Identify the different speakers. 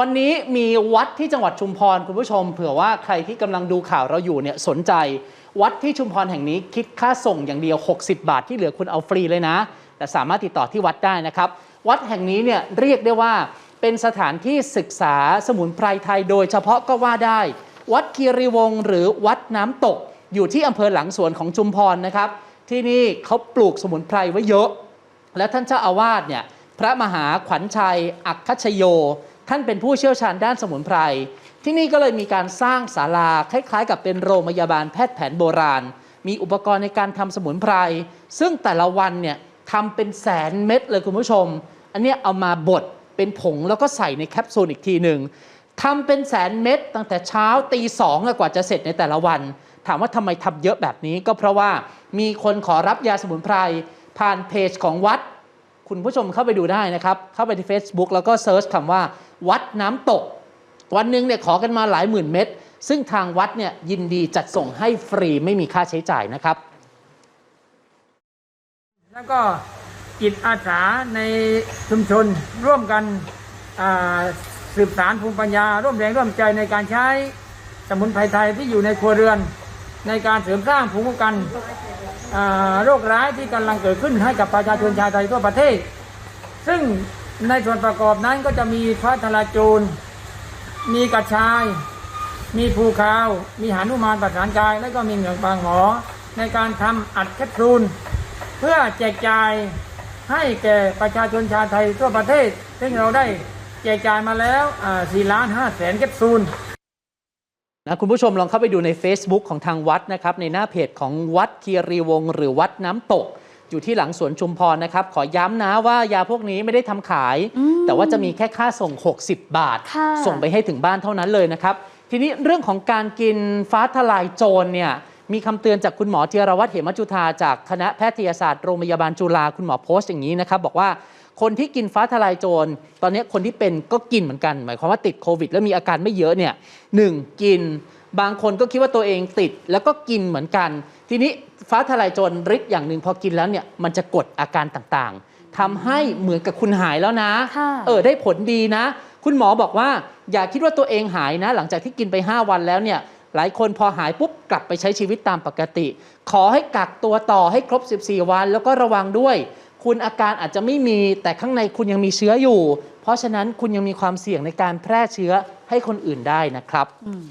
Speaker 1: วันนี้มีวัดที่จังหวัดชุมพรคุณผู้ชม เผื่อว่าใครที่กำลังดูข่าวเราอยู่เนี่ยสนใจ วัดที่ชุมพรแห่งนี้คิดค่าส่งอย่างเดียว 60 บาทที่เหลือคุณเอาฟรีเลยนะ แต่สามารถติดต่อที่วัดได้นะครับ วัดแห่งนี้เนี่ยเรียกได้ว่าเป็นสถานที่ศึกษาสมุนไพรไทยโดยเฉพาะก็ว่าได้ วัดคีรีวงศ์หรือวัดน้ำตก อยู่ที่อำเภอหลังสวนของชุมพรนะครับ ที่นี่เขาปลูกสมุนไพรไว้เยอะ และท่านเจ้าอาวาสเนี่ยพระมหาขวัญชัยอักคชโย ท่านเป็นผู้เชี่ยวชาญด้านสมุนไพร ที่นี่ก็เลยมีการสร้างศาลาคล้ายๆ กับเป็นโรงพยาบาลแพทย์แผนโบราณ มีอุปกรณ์ในการทำสมุนไพร ซึ่งแต่ละวันเนี่ยทำเป็นแสนเม็ดเลยคุณผู้ชม อันนี้เอามาบดเป็นผงแล้วก็ใส่ในแคปซูลอีกทีหนึ่งทำเป็นแสนเม็ดตั้งแต่เช้าตีสองกว่าจะเสร็จในแต่ละวัน ถามว่าทำไมทำเยอะแบบนี้ก็เพราะว่ามีคนขอรับยาสมุนไพร ผ่านเพจของวัด คุณผู้ชมเข้าไปดูได้นะครับ เข้าไปที่ Facebook แล้วก็เซิร์ชคำว่า วัดน้ำตก วันหนึ่งเนี่ยขอกันมาหลายหมื่นเม็ดซึ่งทางวัดเนี่ยยินดีจัดส่งให้ฟรีไม่มีค่าใช้จ่ายนะครับ
Speaker 2: แล้วก็จิตอาสาในชุมชนร่วมกันสืบสารภูมิปัญญา ร่วมแรงร่วมใจในการใช้สมุนไพรไทยที่อยู่ในครัวเรือน ในการเสริมสร้างภูมิคุ้มกันโรคร้ายที่กำลังเกิดขึ้นให้กับประชาชนชาวไทยทั่วประเทศ ซึ่ง ในส่วนประกอบนั้นก็จะมีฟ้าทลายโจรมีกระชาย มีภูคาว มีหานุมานประสานกาย และก็มีเหงือกบางหอ ในการทำอัดแคปซูล เพื่อแจกจ่ายให้แก่ประชาชนชาวไทยทั่วประเทศ ซึ่งเราได้แจกจ่ายมาแล้ว4ล้าน5แสนแคปซูล
Speaker 1: นะคุณผู้ชมลองเข้าไปดูใน Facebook ของทางวัดนะครับ ในหน้าเพจของวัดคีรีวงศ์หรือวัดน้ำตก อยู่ที่หลังสวนชุมพรนะครับ ขอย้ำนะว่ายาพวกนี้ไม่ได้ทำขาย แต่ว่าจะมีแค่ค่าส่ง 60 บาท
Speaker 3: ค่ะ
Speaker 1: ส่งไปให้ถึงบ้านเท่านั้นเลยนะครับ ทีนี้เรื่องของการกินฟ้าทลายโจรเนี่ยมีคำเตือนจากคุณหมอเทียรวัตรเหมจุธาจากคณะแพทยศาสตร์โรงพยาบาลจุฬาคุณหมอโพสต์อย่างนี้นะครับ บอกว่าคนที่กินฟ้าทลายโจร ตอนนี้คนที่เป็นก็กินเหมือนกัน หมายความว่าติดโควิด แล้วมีอาการไม่เยอะเนี่ยหนึ่งกิน บางคนก็คิดว่าตัวเองติดแล้วก็กินเหมือนกัน ทีนี้ฟ้าทลายโจรฤทธิ์อย่างหนึ่งพอกินแล้วเนี่ยมันจะกดอาการต่างๆทำให้เหมือนกับคุณหายแล้วนะ
Speaker 3: ค่ะ
Speaker 1: เออได้ผลดีนะ คุณหมอบอกว่าอย่าคิดว่าตัวเองหายนะ หลังจากที่กินไป 5 วันแล้วเนี่ยหลายคนพอหายปุ๊บกลับไปใช้ชีวิตตามปกติ ขอให้กักตัวต่อให้ครบ 14 วัน แล้วก็ระวังด้วย คุณอาการอาจจะไม่มีแต่ข้างในคุณยังมีเชื้ออยู่ เพราะฉะนั้นคุณยังมีความเสี่ยงในการแพร่เชื้อให้คนอื่นได้นะครับ
Speaker 3: อืม